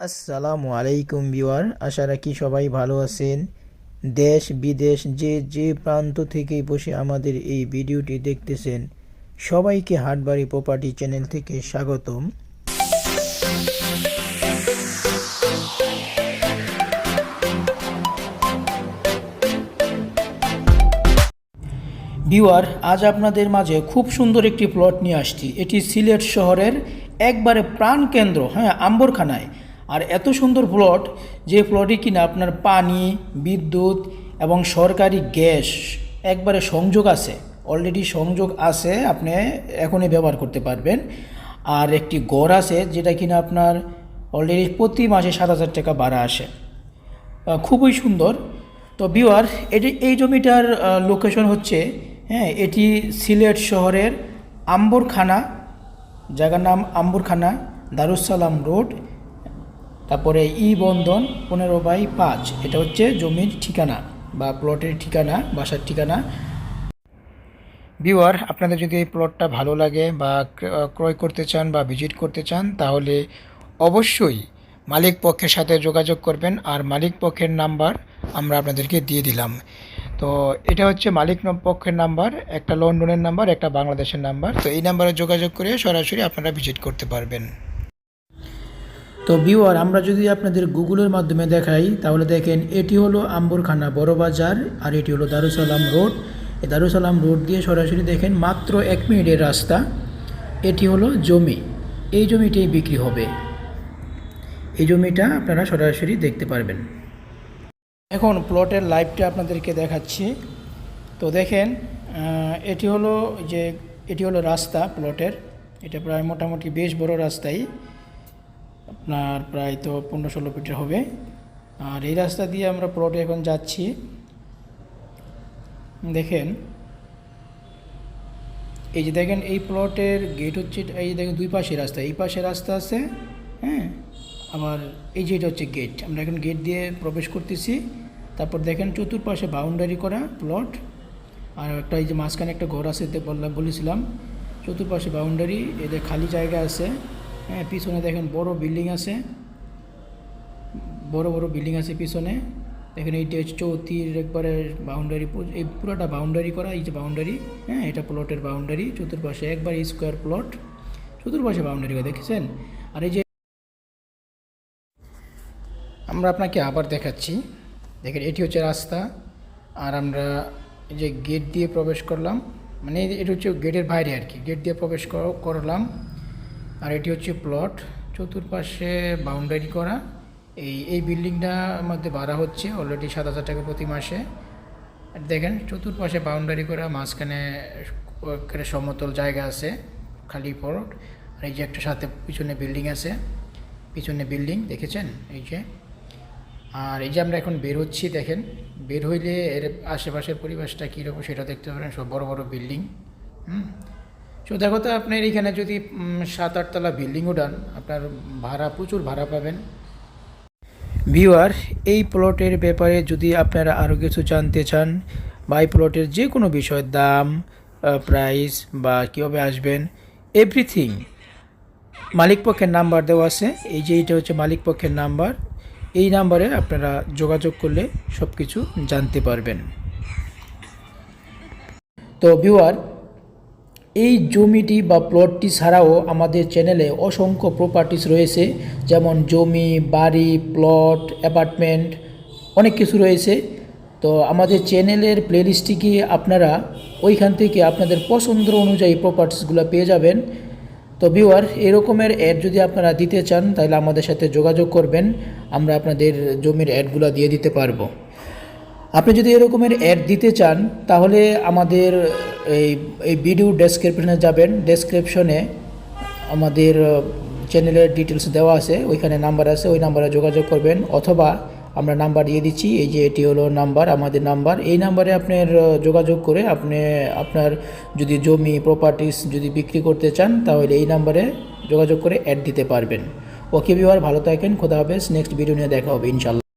আসসালামু আলাইকুম বিওয়ার আশা রাখি সবাই ভালো আছেন। দেশ বিদেশ যে যে প্রান্ত থেকেই বসে আমাদের এই ভিডিওটি দেখতেছেন, সবাইকে হাটবাড়ি প্রপার্টি চ্যানেল থেকে স্বাগতম। বিওয়ার আজ আপনাদের মাঝে খুব সুন্দর একটি প্লট নিয়ে আসছি। এটি সিলেট শহরের একবারে প্রাণকেন্দ্র হ্যাঁ আম্বরখানায়। আর এত সুন্দর প্লট যে প্লটে কিনা আপনার পানি, বিদ্যুৎ এবং সরকারি গ্যাস একবারে সংযোগ আছে। অলরেডি সংযোগ আছে, আপনি এখনই ব্যবহার করতে পারবেন। আর একটি গড় আছে যেটা কিনা আপনার অলরেডি প্রতি মাসে সাত হাজার টাকা ভাড়া আসে। খুবই সুন্দর। তো বিওয়ার এটি, এই জমিটার লোকেশন হচ্ছে হ্যাঁ এটি সিলেট শহরের আম্বরখানা, জায়গার নাম আম্বরখানা দারুসালাম রোড। তারপরে ই বন্ধন পনেরো বাই পাঁচ। এটা হচ্ছে জমির ঠিকানা বা প্লটের ঠিকানা, বাসার ঠিকানা। ভিউয়ার আপনাদের যদি এই প্লটটা ভালো লাগে বা ক্রয় করতে চান বা ভিজিট করতে চান, তাহলে অবশ্যই মালিক পক্ষের সাথে যোগাযোগ করবেন আর মালিক পক্ষের নাম্বার আমরা আপনাদেরকে দিয়ে দিলাম। তো এটা হচ্ছে মালিক পক্ষের নাম্বার, একটা লন্ডনের নাম্বার, একটা বাংলাদেশের নাম্বার। তো এই নাম্বারে যোগাযোগ করে সরাসরি আপনারা ভিজিট করতে পারবেন। তো ভিউয়ার আমরা যদি আপনাদের গুগলের মাধ্যমে দেখাই, তাহলে দেখেন এটি হলো আম্বরখানা বড় বাজার, আর এটি হলো দারুসালাম রোড। এই দারুসালাম রোড দিয়ে সরাসরি দেখেন মাত্র এক মিনিটের রাস্তা, এটি হলো জমি। এই জমিটাই বিক্রি হবে। এই জমিটা আপনারা সরাসরি দেখতে পারবেন। এখন প্লটের লাইভটা আপনাদেরকে দেখাচ্ছি। তো দেখেন এটি হলো যে, এটি হলো রাস্তা প্লটের এটা প্রায় মোটামুটি বেশ বড় রাস্তাই। আপনার প্রায় তো পনেরো ষোলো ফিটের হবে। আর এই রাস্তা দিয়ে আমরা প্লটে এখন যাচ্ছি। দেখেন, এই যে দেখেন, এই প্লটের গেট হচ্ছে, এই যে দেখেন দুই পাশে রাস্তা, এই পাশে রাস্তা আছে হ্যাঁ? আবার এই যে এটা হচ্ছে গেট আমরা এখন গেট দিয়ে প্রবেশ করতেছি। তারপর দেখেন চতুর্পাশে বাউন্ডারি করা প্লট আর একটা এই যে মাঝখানে একটা ঘর আছে বললাম, বলেছিলাম, চতুর্পাশে বাউন্ডারি এদের খালি জায়গা আছে। হ্যাঁ পিছনে দেখেন বড় বিল্ডিং আছে। বড় বড় বিল্ডিং আছে পিছনে। দেখেন এইটা চৌতির একবারে বাউন্ডারি এই পুরোটা বাউন্ডারি করা, এই যে বাউন্ডারি হ্যাঁ এটা প্লটের বাউন্ডারি চতুর্পাশে একবার স্কোয়ার প্লট চতুর্পাশে বাউন্ডারি করে, দেখেছেন? আর এই যে আমরা আপনাকে আবার দেখাচ্ছি। দেখেন, এটি হচ্ছে রাস্তা, আর আমরা এই যে গেট দিয়ে প্রবেশ করলাম। মানে এটা হচ্ছে গেটের বাইরে আর কি। গেট দিয়ে প্রবেশ কর- করলাম। আর এটি হচ্ছে প্লট। চতুর্পাশে বাউন্ডারি করা। এই এই বিল্ডিংটা মধ্যে ভাড়া হচ্ছে অলরেডি সাত হাজার টাকা প্রতি মাসে। আর দেখেন, চতুর্পাশে বাউন্ডারি করা, মাঝখানে সমতল জায়গা আছে, খালি প্লট আর এই যে একটা সাথে পিছনে বিল্ডিং আছে, পিছনে বিল্ডিং, দেখেছেন? এই যে। আর এই যে আমরা এখন বের হচ্ছি, দেখেন, বের হইলে এর আশেপাশের পরিবেশটা কীরকম সেটা দেখতে পারেন, সব বড় বড় বিল্ডিং। হুম? সোজা কথা আপনার এখানে যদি সাত আটতলা বিল্ডিং উঠান আপনার ভাড়া, প্রচুর ভাড়া পাবেন। ভিউয়ার এই প্লটের ব্যাপারে যদি আপনারা আরও কিছু জানতে চান, বা এই প্লটের যে কোনো বিষয় দাম প্রাইস বা কীভাবে আসবেন এভরিথিং মালিক পক্ষের নাম্বার দেওয়া আছে। এই যে এইটা হচ্ছে মালিক পক্ষের নাম্বার। এই নাম্বারে আপনারা যোগাযোগ করলে সব কিছু জানতে পারবেন। তো ভিউয়ার এই জমিটি বা প্লটটি ছাড়াও আমাদের চ্যানেলে অসংখ্য প্রপার্টিস রয়েছে, যেমন জমি, বাড়ি প্লট অ্যাপার্টমেন্ট অনেক কিছু রয়েছে। তো আমাদের চ্যানেলের প্লেলিস্টে গিয়ে আপনারা ওইখান থেকে আপনাদের পছন্দ অনুযায়ী প্রপার্টিসগুলো পেয়ে যাবেন। তো ভিউয়ার এরকমের অ্যাড যদি আপনারা দিতে চান, তাহলে আমাদের সাথে যোগাযোগ করবেন, আমরা আপনাদের জমির অ্যাডগুলো দিয়ে দিতে পারব। আপনি যদি এরকমের অ্যাড দিতে চান, তাহলে আমাদের এই এই ভিডিও ডেসক্রিপশনে যাবেন। ডেসক্রিপশনে আমাদের চ্যানেলের ডিটেলস দেওয়া আছে। ওইখানে নাম্বার আছে, ওই নাম্বারে যোগাযোগ করবেন। অথবা আমরা নাম্বার দিয়ে দিচ্ছি, এই যে এটি হলো নাম্বার আমাদের নাম্বার এই নাম্বারে আপনার যোগাযোগ করে আপনি, আপনার যদি জমি প্রপার্টিস যদি বিক্রি করতে চান, তাহলে এই নাম্বারে যোগাযোগ করে অ্যাড দিতে পারবেন। ওকে বিবার ভালো থাকেন। খোদা হাফেজ। নেক্সট ভিডিও নিয়ে দেখা হবে ইনশাল্লাহ